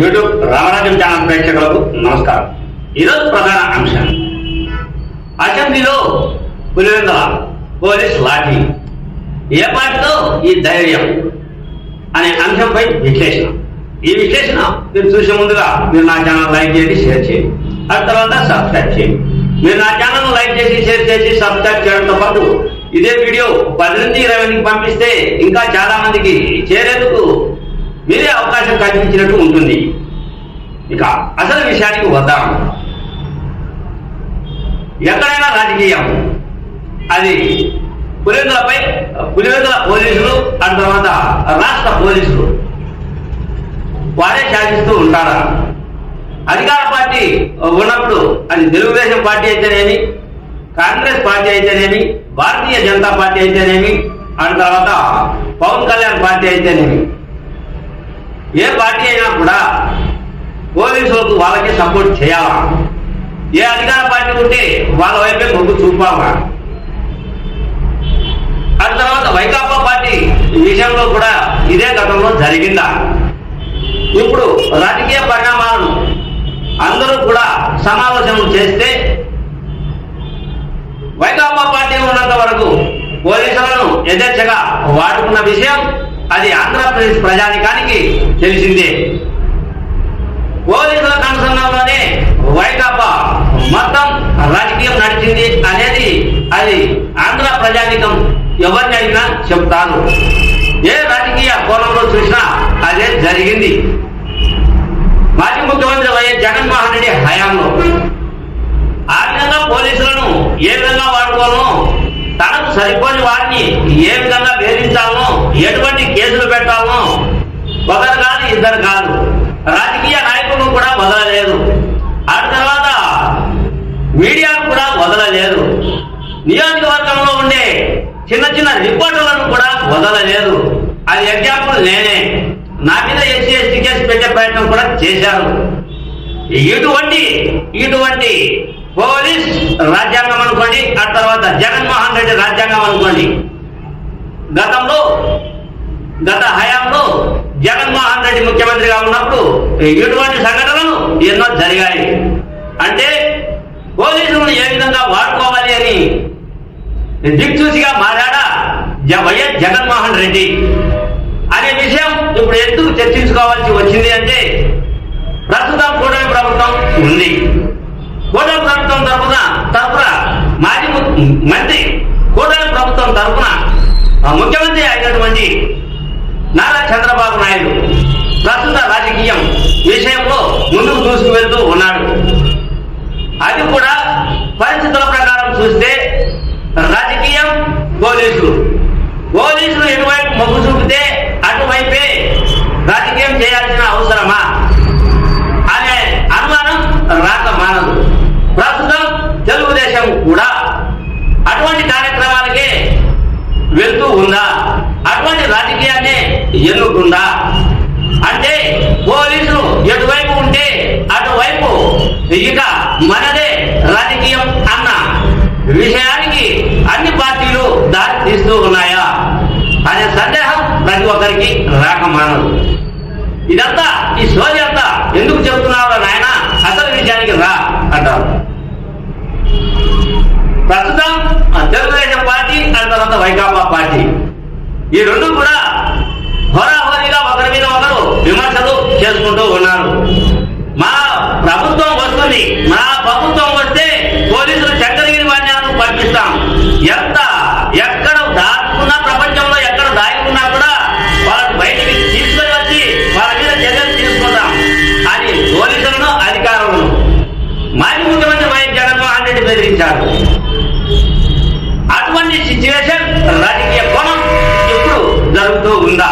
YouTube రామరాజ్యం channel ప్రేక్షకులకు నమస్కారం. ఈరోజు ప్రధాన అంశం. అసెంబ్లీలో పులివెందుల పోలీస్ లాఠీ. ఏ పార్టీతో ఈ ధైర్యం అనే అంశంపై విశ్లేషణ. ఈ విశ్లేషణ మీరు చూసే ముందుగా మీరు నా ఛానల్ లైక్ చేసి షేర్ చేయండి. ఆ తర్వాత సబ్స్క్రైబ్ చేయండి. మీరు నా ఛానల్ లైక్ చేసి షేర్ చేసి సబ్స్క్రైబ్ చేయడంతో పాటు ఇదే వీడియో పది నుంచి ఇరవై మందికి పంపిస్తే ఇంకా చాలా మందికి చేరేందుకు వేరే అవకాశం కల్పించినట్టు ఉంటుంది. ఇక అసలు విషయానికి వద్దాం. ఎక్కడైనా రాజకీయం. అది పులివెందులపై పులివెందుల పోలీసులు ఆ తర్వాత రాష్ట్ర పోలీసులు. వారే శాసిస్తూ ఉంటారా? అధికార పార్టీ ఉన్నప్పుడు అది తెలుగుదేశం పార్టీ అయితేనేమి కాంగ్రెస్ పార్టీ అయితేనేమి భారతీయ జనతా పార్టీ అయితేనేమి ఆ తర్వాత పవన్ కళ్యాణ్ పార్టీ అయితేనేమి. ఏ పార్టీ అయినా కూడా పోలీసులకు వాళ్ళకి సపోర్ట్ చేయాలా? ఏ అధికార పార్టీ ఉంటే వాళ్ళ వైపే మొగ్గు చూపాలా? ఆ తర్వాత వైకాపా పార్టీ విషయంలో కూడా ఇదే గతంలో జరిగిందా? ఇప్పుడు రాజకీయ పరిణామాలను అందరూ కూడా సమావేశం చేస్తే వైకాపా పార్టీ ఉన్నంత వరకు పోలీసులను యథేచ్ఛగా వాడుకున్న విషయం అది ఆంధ్రప్రదేశ్ ప్రజానికానికి తెలిసిందే. పోలీసుల కనుసంధానంలోనే వైకాపా మొత్తం రాజకీయం నడిచింది అనేది అది ఆంధ్ర ప్రజానికం ఎవరిని అడిగినా చెప్తాను ఏ రాజకీయ కోణంలో చూసినా అదే జరిగింది. మాజీ ముఖ్యమంత్రి వైఎస్ జగన్మోహన్ రెడ్డి హయాంలో. ఆ విధంగా పోలీసులను ఏ విధంగా వాడుకోవాలో తనకు సరిపోని వారిని ఏ విధంగా వేధించాలనో ఎటువంటి కేసులు పెట్టాలనో ఒకరు కాదు ఇద్దరు కాదు. రాజకీయ నాయకులను కూడా వదలలేదు. ఆ తర్వాత మీడియాను కూడా వదలలేదు. నియోజకవర్గంలో ఉండే చిన్న చిన్న రిపోర్టర్లను కూడా వదలలేదు. అది ఎగ్జాంపుల్ నేనే. నా మీద ఎస్సీ ఎస్టీ కేసు పెట్టే ప్రయత్నం కూడా చేశారు. ఇటువంటి ఇటువంటి పోలీస్ రాజ్యాంగం అనుకోండి ఆ తర్వాత జగన్మోహన్ రెడ్డి రాజ్యాంగం అనుకోండి. గతంలో గత హయాంలో జగన్మోహన్ రెడ్డి ముఖ్యమంత్రిగా ఉన్నప్పుడు ఇటువంటి సంఘటనలు ఎన్నో జరిగాయి. అంటే పోలీసులను ఏ విధంగా వాడుకోవాలి అని దిక్చూసిగా మారాడా జ- వైఎస్ జగన్మోహన్ రెడ్డి? అనే విషయం ఇప్పుడు ఎందుకు చర్చించుకోవాల్సి వచ్చింది అంటే ప్రస్తుతం కూటమి ప్రభుత్వం ఉంది. కూటమి ప్రభుత్వం తరఫున తరఫున మాజీ మంత్రి కూటమి ప్రభుత్వం తరఫున ముఖ్యమంత్రి అయినటువంటి నారా చంద్రబాబు నాయుడు ప్రస్తుత రాజకీయం విషయంలో ముందుకు దూసుకువెళ్తూ ఉన్నాడు అది కూడా పరిస్థితుల ప్రకారం చూస్తే రాజకీయం పోలీసులు పోలీసులు ఎటువైపు మొగ్గు చూపితే అటువైపే రాజకీయం చేయాల్సిన అవసరమా అనే అనుమానం రాక మానదు ప్రస్తుతం తెలుగుదేశం కూడా అటువంటి కార్యక్రమాలకే వెళ్తూ ఉందా అటువంటి రాజకీయాన్ని ఎన్నుకుందా అంటే పోలీసులు ఎటువైపు ఉంటే అటువైపు ఇక మనదే రాజకీయం అన్న విషయానికి అన్ని పార్టీలు దారి తీస్తూ ఉన్నాయా అనే సందేహం ప్రతి ఒక్కరికి రాక మానదు. ఇదంతా ఈ సోది అంతా ఎందుకు చెబుతున్నారో నాయన అసలు విషయానికి రా అంటారు. ప్రస్తుతం ఆ తెలుగుదేశం పార్టీ ఆ తర్వాత వైకాపా పార్టీ. ఈ రెండు కూడా హోరాహోరీగా ఒకరి మీద ఒకరు విమర్శలు చేసుకుంటూ ఉన్నారు. మా ప్రభుత్వం వస్తుంది మా ప్రభుత్వం జగన్మోహన్ అటువంటి సిచ్యువేషన్ రాజకీయ కోణం ఇప్పుడు జరుగుతూ ఉందా?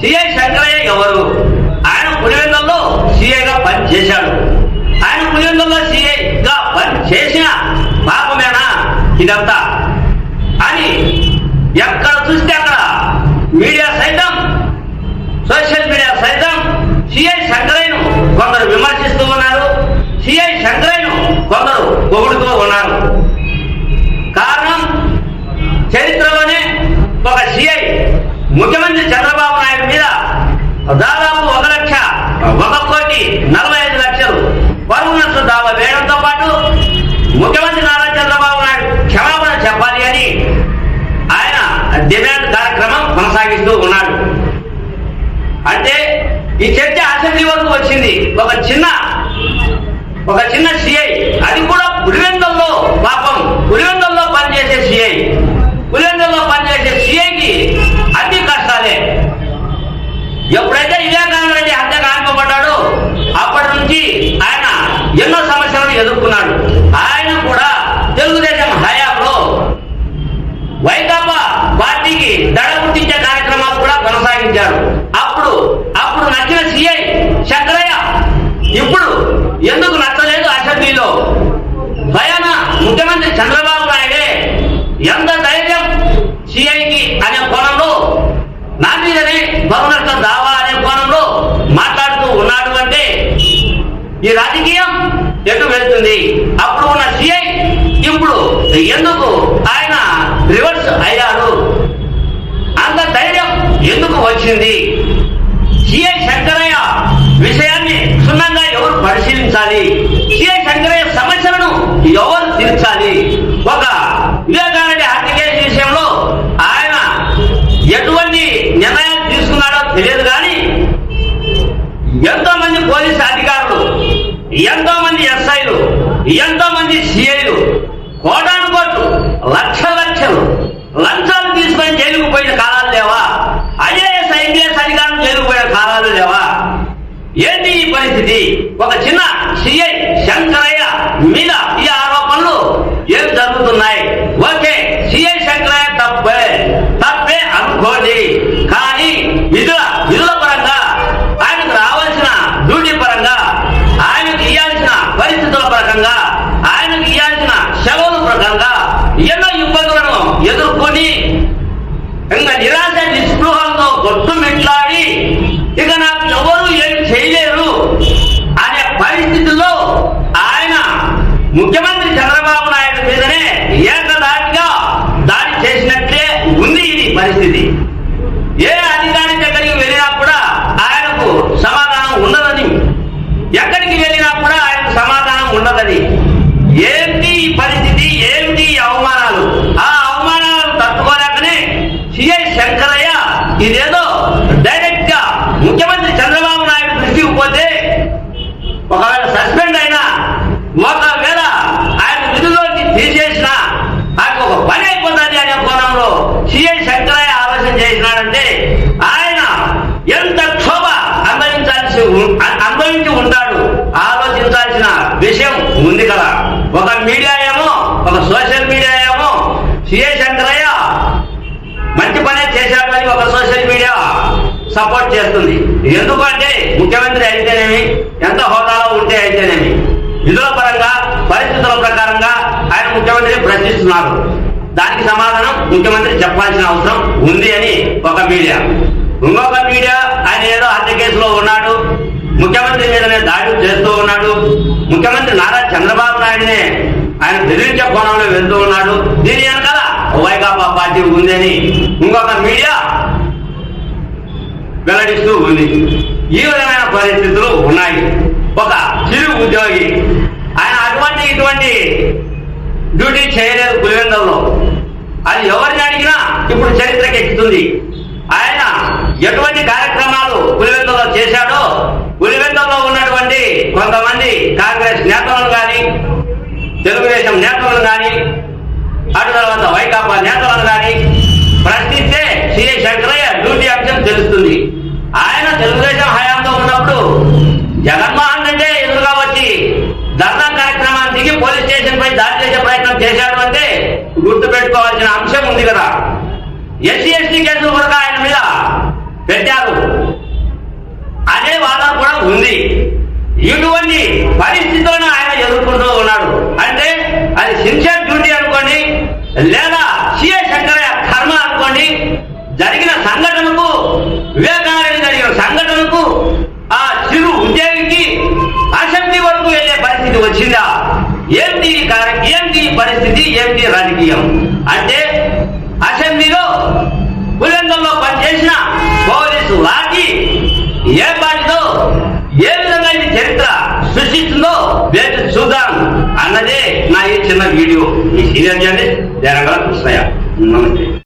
సిఐ శంకరయ్య ఎవరు? ఆయన పులివెందుల్లో సీఐగా పనిచేశాడు. ఆయన పులివెందుల్లో సిఐగా పని చేసిన పాపమేనా? ఇదంతా. అని ఎక్కడ చూస్తే అక్కడ మీడియా సైతం సోషల్ మీడియా సైతం సిఐ శంకరయ్యను కొందరు విమర్శిస్తూ ఉన్నారు సిఐ శంకరయ్యను కొందరు పొగుడుతూ ఉన్నారు కారణం చరిత్రలోనే ఒక సిఐ ముఖ్యమంత్రి చంద్రబాబు నాయుడు మీద దాదాపు ఒక లక్ష ఒక కోటి నలభై ఐదు లక్షలు పరువు నష్ట దావా వేయడంతో పాటు ముఖ్యమంత్రి నారా చంద్రబాబు నాయుడు క్షమాపణ చెప్పాలి అని ఆయన డిమాండ్ కార్యక్రమం కొనసాగిస్తూ ఉన్నాడు. అంటే ఈ చర్చ అసెంబ్లీ వరకు వచ్చింది. ఒక చిన్న ఒక చిన్న సిఐ అది కూడా పులివెందల్లో పాపం. పులివెందల్లో పనిచేసే సిఐ పులివెందల్లో పనిచేసే సిఐకి అన్ని కష్టాలే ఎప్పుడైతే వివేకానంద రెడ్డి హత్య కానిపబడ్డాడో అప్పటి నుంచి ఆయన ఎన్నో సమస్యలను ఎదుర్కొన్నాడు ఆయన కూడా తెలుగుదేశం హయాంలో వైకాపా పార్టీకి దడ పుట్టించే కార్యక్రమాలు కూడా కొనసాగించారు అప్పుడు నచ్చిన సిఐ శంకరయ్య. ఇప్పుడు ఎందుకు నచ్చలేదు అసెంబ్లీలో? భయాన? ముఖ్యమంత్రి చంద్రబాబు నాయుడే ఎంత ధైర్యం సిఐకి అనే కోణంలో నా మీదనే బహునష్ట దావా అనే కోణంలో మాట్లాడుతూ ఉన్నాడు అంటే ఈ రాజకీయం ఎటు వెళ్తుంది? అప్పుడు ఉన్న సిఐ ఇప్పుడు ఎందుకు ఆయన రివర్స్ అయ్యాడు అంత ధైర్యం ఎందుకు వచ్చింది? తీర్చాలి. సిఐ సమస్యలను ఎవరు తీర్చాలి? ఒక వివేకానంద హత్య కేసు విషయంలో ఆయన ఎటువంటి నిర్ణయాలు తీసుకున్నాడో తెలియదు కానీ ఎంతో మంది పోలీసు అధికారులు ఎంతో మంది ఎస్ఐలు ఎంతో మంది సిఐలు కోటాను కోట్లు లక్ష లక్షలు లంచాలు తీసుకొని జైలుకు పోయిన కాలాలు లేవా? ఐఏఎస్ ఐపీఎస్ అధికారులు జైలుకు పోయిన కాలాలు లేవా? ఏంటి ఈ పరిస్థితి? ఒక చిన్న శంకరయ్య మీద ఈ ఆరోపణలు ఏం జరుగుతున్నాయి? ఓకే సిఐ శంకరయ్య తప్పే తప్పే అనుకోండి. కానీ విధుల విధుల పరంగా ఆయనకు రావాల్సిన డ్యూటీ పరంగా ఆయనకు ఇవ్వాల్సిన పరిస్థితుల పరంగా ఆయనకు ఇవ్వాల్సిన సెలవుల పరంగా ఎన్నో ఇబ్బందులను ఎదుర్కొని ఇంకా నిరాశ నిస్పృహంతో కొట్టుమిట్లాడి ఇక నాకు ఎవరు ఏం చేయలేరు అనే పరిస్థితుల్లో ఆయన ముఖ్యమంత్రి చంద్రబాబు నాయుడు మీదనే ఏకదాటిగా దాడి చేసినట్లే ఉంది ఇది పరిస్థితి ఏ అధికారి దగ్గరికి వెళ్ళినా కూడా ఆయనకు సమాధానం ఉండదని ఎక్కడికి వెళ్ళినా కూడా ఆయనకు సమాధానం ఉండదని ఏంటి ఈ పరిస్థితి ఏంటి ఈ అవమానాలు ఆ అవమానాలను తట్టుకోలేకనే సిఐ శంకరయ్య ఇదేదో డైరెక్ట్గా ముఖ్యమంత్రి చంద్రబాబు నాయుడు దృష్టికి పోతే ఒకవేళ సస్పెండ్ అయినా ఒకవేళ ఆయన విధుల్లోకి తీసేసిన ఆయనకు ఒక పని అయిపోతుంది అనే కోణంలో సిఐ శంకరయ్య ఆలోచన చేసినాడంటే ఆయన ఎంత క్షోభ అనుభవించాల్సి ఉం- అ- అనుభవించి ఉంటాడు ఆలోచించాల్సిన విషయం ఉంది కదా ఒక మీడియా ఏమో ఒక సోషల్ మీడియా ఏమో సిఐ శంకరయ్య మంచి పనే సోషల్ మీడియా సపోర్ట్ చేస్తుంది? ఎందుకంటే ముఖ్యమంత్రి అయితేనేమి ఎంత హోదాలో ఉంటే అయితేనేమి. విధుల పరంగా పరిస్థితుల ప్రకారంగా ఆయన ముఖ్యమంత్రిని ప్రశ్నిస్తున్నారు. దానికి సమాధానం ముఖ్యమంత్రి చెప్పాల్సిన అవసరం ఉంది అని ఒక మీడియా. ఇంకొక మీడియా ఆయన ఏదో హత్య కేసులో ఉన్నాడు ముఖ్యమంత్రి మీదనే దాడి చేస్తూ ఉన్నాడు ముఖ్యమంత్రి నారా చంద్రబాబు నాయుడునే ఆయన బెదిరించే కోణంలో వెళ్తూ ఉన్నాడు. దీని వెనకాల వైకాపా పార్టీ ఉందని ఇంకొక మీడియా వెల్లడిస్తూ ఉంది. ఈ విధమైన పరిస్థితులు ఉన్నాయి. ఒక చిరు ఉద్యోగి ఆయన అటువంటి ఇటువంటి డ్యూటీ చేయలేదు పులివెందల్లో. అది ఎవరిని అడిగినా ఇప్పుడు చరిత్రకి ఎక్కుతుంది. ఆయన ఎటువంటి కార్యక్రమాలు పులివెందులో చేశాడో పులివెందులో ఉన్నటువంటి కొంతమంది కాంగ్రెస్ నేతలను కానీ తెలుగుదేశం నేతలను కానీ అటు తర్వాత వైకాపా నేతలను కానీ ప్రశ్నిస్తే సిఐ శంకరయ్య డ్యూటీ అంశం తెలుస్తుంది ఆయన తెలుగుదేశం హయాంలో ఉన్నప్పుడు జగన్మోహన్ రెడ్డి ఎదురుగా వచ్చి ధర్నా కార్యక్రమాన్ని దిగి పోలీస్ స్టేషన్ పై దాడి చేసే ప్రయత్నం చేశాడు అంటే గుర్తు పెట్టుకోవాల్సిన అంశం ఉంది కదా ఎస్సీ ఎస్టీ కేసులు కూడా ఆయన మీద పెట్టారు. అదే ఉంది. ఇటువంటి పరిస్థితులను ఆయన ఎదుర్కొంటూ ఉన్నాడు. అంటే అది సిన్సియర్ డ్యూటీ అనుకోండి లేదా సిఏ శంకరయ్య కర్మ అనుకోండి జరిగిన సంఘటనకు వివేకానంద జరిగిన సంఘటనకు ఆ చిరు ఉద్యోగికి అసెంబ్లీ వరకు వెళ్ళే పరిస్థితి వచ్చిందా? ఏంటి ఏంటి పరిస్థితి? ఏంటి రాజకీయం? అంటే అసెంబ్లీలో పులివెందుల్లో పనిచేసిన పోలీసు వారికి ఏ పార్టీతో ఏ విధంగా ఇది చరిత్ర సృష్టిస్తుందో వేచి చూద్దాం అన్నదే నా ఈ చిన్న వీడియో. ఈ సీనియర్ జర్నలిస్ట్ జనగల కృష్ణయ్య. నమస్తే.